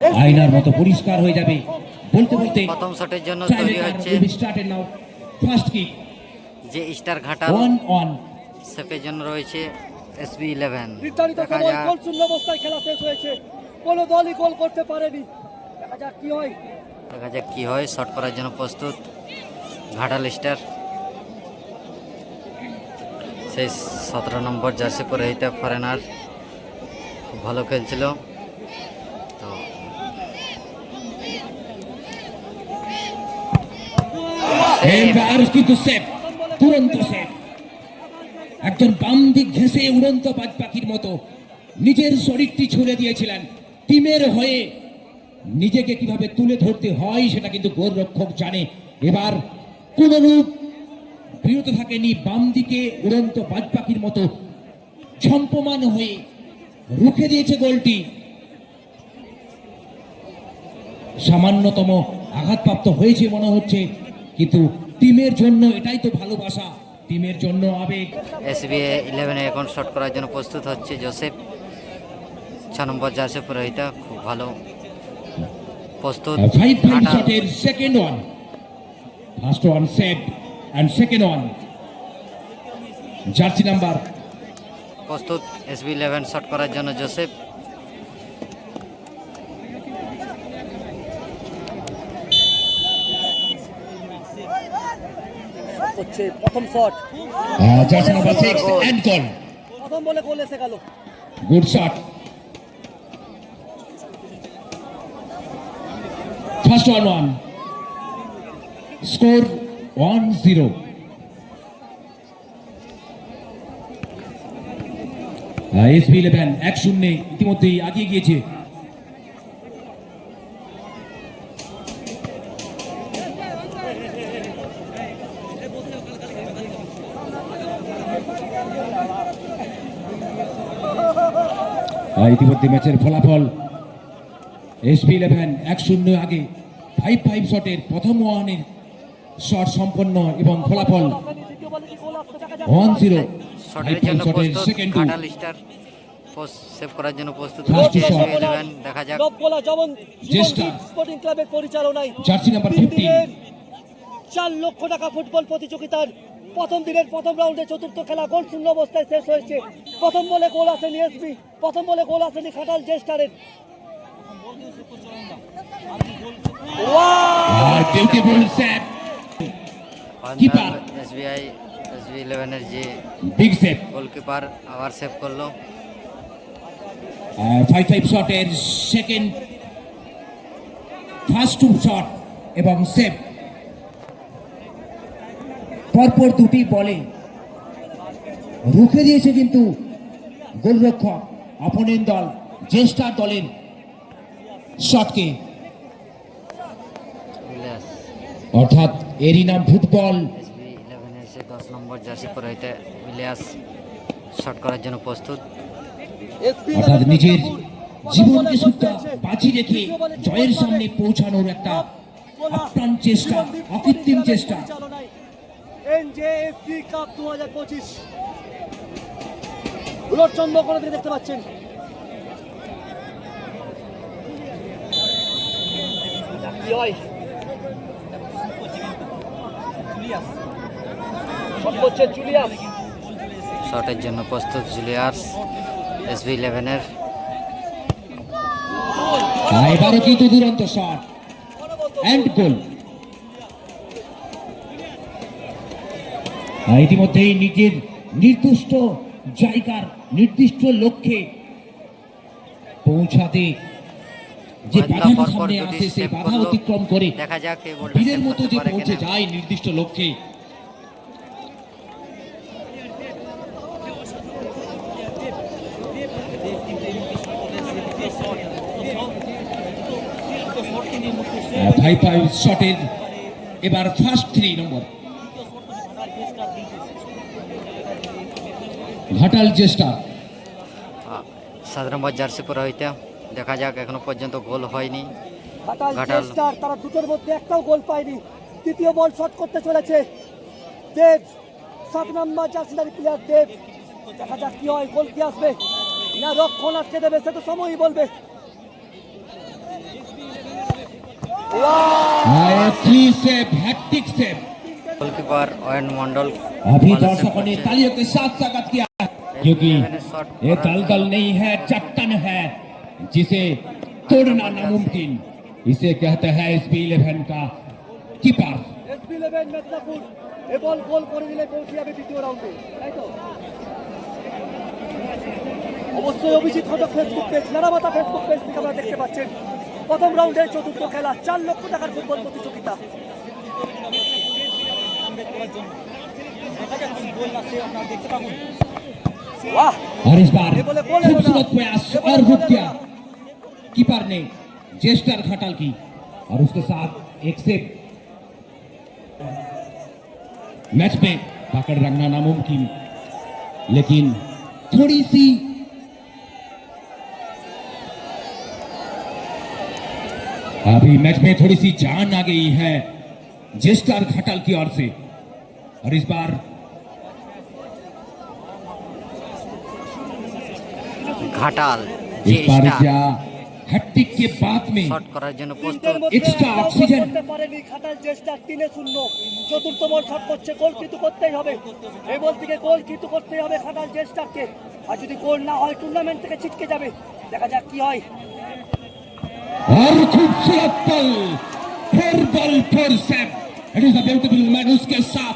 আয়নার মতো পরিষ্কার হয়ে যাবে। বলতে বলতে প্রথম শটের জন্য তৈরি হচ্ছে স্টার্টেড নাও। ফার্স্ট কিক যে স্টার ঘাটাল ওয়ান অন সেফের জন্য রয়েছে এসবি ইলেভেন নির্ধারিত দেখা সময় যাক। গোল শূন্য অবস্থায় খেলা শেষ হয়েছে। কোনো দলই গোল করতে পারেনি। দেখা যাক কি হয়। দেখা যাক কি হয়। শট করার জন্য প্রস্তুত। ঘাটাল স্টার। সেই সতেরো নম্বর জার্সি পরে এইটা ফরেনার খুব ভালো খেলছিল। এবার কিন্তু সেফ, তুরন্ত সেফ। একজন বাম দিক ঘেঁষে উড়ন্ত বাজ পাখির মতো নিজের শরীরটি ছুড়ে দিয়েছিলেন। টিমের হয়ে নিজেকে কীভাবে তুলে ধরতে হয় সেটা কিন্তু গোলরক্ষক জানে। এবার কোনরূপ বিরত থাকেনি বাম দিকে উড়ন্ত বাজ পাখির মতো। ঝম্পমান হয়ে রুখে দিয়েছে গোলটি। সামান্যতম আঘাতপ্রাপ্ত হয়েছে মনে হচ্ছে। কিন্তু টিমের জন্য এটাই তো ভালোবাসা। টিমের জন্য আবেগ। এসবি ইলেভেনে এখন শট করার জন্য প্রস্তুত হচ্ছে জোসেফ ছ নম্বর জার্সি পুরোহিতা খুব ভালো। প্রস্তুত five Ghatal শটের second one first one set and second one jersey number. প্রস্তুত এসবি ইলেভেন শট করার জন্য জোসেফ হচ্ছে প্রথম shot jersey number and goal প্রথম বলে গোল এসে গেল। Good shot first one one score one zero SP eleven এক শূন্যে ইতিমধ্যেই আগিয়ে গিয়েছে। ইতিমধ্যে ম্যাচের ফলাফল এসপি ইলেভেন এক শূন্য আগে ফাইভ ফাইভ শটের প্রথম ওয়ানের শট সম্পন্ন এবং ফলাফল ওয়ান জিরো সেকেন্ড সেভ করার জন্য প্রস্তুত হচ্ছে দেখা যাক। স্পোর্টিং ক্লাবের পরিচালনায় জার্সি নাম্বার তিন 15 দিনের চার লক্ষ টাকা ফুটবল প্রতিযোগিতার প্রথম দিনের প্রথম রাউন্ডে চতুর্থ খেলা গোল শূন্য অবস্থায় শেষ হয়েছে। প্রথম বলে গোল আসেনি এসবি প্রথম বলে গোল আসেনি খাটাল জেস্টারের। আর beautiful save Keeper. SBI SB ইলেভেনের যে বিগ সেভ গোলকিপার আবার সেভ করল। ফাইভ ফাইভ শটের সেকেন্ড ফার্স্ট টু শট এবং সেভ পরপর দুটি বলে। রুখে দিয়েছে কিন্তু গোলরক্ষক অপোনেন্ট দল জেস্টার দলের শটকে। অর্থাৎ এরই নাম ফুটবল। দশ নম্বর জার্সি পরে হইতে ইলিয়াস শট করার জন্য প্রস্তুত অর্থাৎ নিজের জীবনকে সুদ্ধা বাজি রেখে জয়ের সামনে পৌঁছানোর একটা আপ্রাণ চেষ্টা, অকৃত্রিম চেষ্টা। এনজেএসসি কাপ দু হাজার পঁচিশ। চন্দ্র করে দিয়ে দেখতে পাচ্ছেন। শটের জন্য প্রস্তুত জুলিয়ার্স এসবি ইলেভেনের। আর এবারও কিন্তু দুরন্ত শট। অ্যান্ড গোল ইতিমধ্যেই নিজের নির্দিষ্ট জায়গার নির্দিষ্ট লক্ষ্যে পৌঁছাতে যে বাধা বাধাটা সামনে আসে সেই বাধা অতিক্রম করে বীরের মতো যে পৌঁছে যায় নির্দিষ্ট লক্ষ্যে। ফাইভ ফাইভ শটের এবার ফার্স্ট থ্রি নম্বর ঘটাল চেষ্টা। সাত নম্বর জার্সিপুর হইতে। দেখা যাক এখনও পর্যন্ত গোল হয়নি। ঘাটাল তারা দুটোর মধ্যে একটাও গোল পায়নি। তৃতীয় বল শট করতে চলেছে। দেব সাত নম্বর জার্সিদারি প্লেয়ার দেব। দেখা যাক কি হয় গোল কি আসবে। না রক্ষণ আটকে দেবে সে তো সময়ই বলবে। Save hat-trick save goalkeeper Ayan Mondal अभी ভালো save दर्शकों ने করছে। तालियों के साथ स्वागत किया है, क्योंकि ये दलदल नहीं है चट्टान है जिसे तोड़ना नामुमकिन इसे कहते हैं एस बी इलेवन का कीपर এসপি ইলেভেন মেদিনীপুর এ বল গোল করে দিলে পৌঁছে যাবে দ্বিতীয় রাউন্ডে তাই তো অবশ্যই অভিজিৎ ঘটক ফেসবুক পেজ নানামাতা ফেসবুক পেজ থেকে আপনারা দেখতে পাচ্ছেন প্রথম রাউন্ডের চতুর্থ খেলা চার লক্ষ টাকার ফুটবল প্রতিযোগিতা वाह और इस बार खूबसूरत। प्रयास और कीपर ने जेस्टर खटल की और उसके साथ एक से मैच में पकड़ रखना नामुमकिन, लेकिन थोड़ी सी अभी मैच में थोड़ी सी जान आ गई है जेस्टर खटल की ओर से। और इस बार ঘাটাল इस बार চেষ্টা क्या हैट्रिक के बाद में শট করার জন্য প্রস্তুত তিনটের মধ্যে Extra একটাও oxygen. গোল করতে পারেনি খাটাল চেষ্টা তিনে শূন্য চতুর্থ বল শট করছে গোল কিন্তু করতেই হবে এই বল থেকে গোল কিন্তু করতেই হবে খাটাল চেষ্টাকে আর যদি গোল না হয় টুর্নামেন্ট থেকে ছিটকে যাবে দেখা যাক কি হয় और खूबसूरत पल फिर बल फिर save it is a beautiful man उसके साथ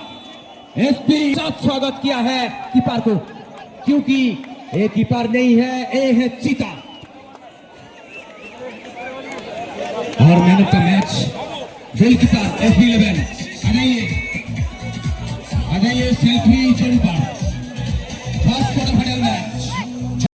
एसपी स्वागत किया है कीपर को, क्योंकि ये कीपर नहीं है, ए है चीता। और man of the match will keeper SP eleven आ जाइए सेल्फी जोन पर फ़र्स्ट क्वार्टर हैं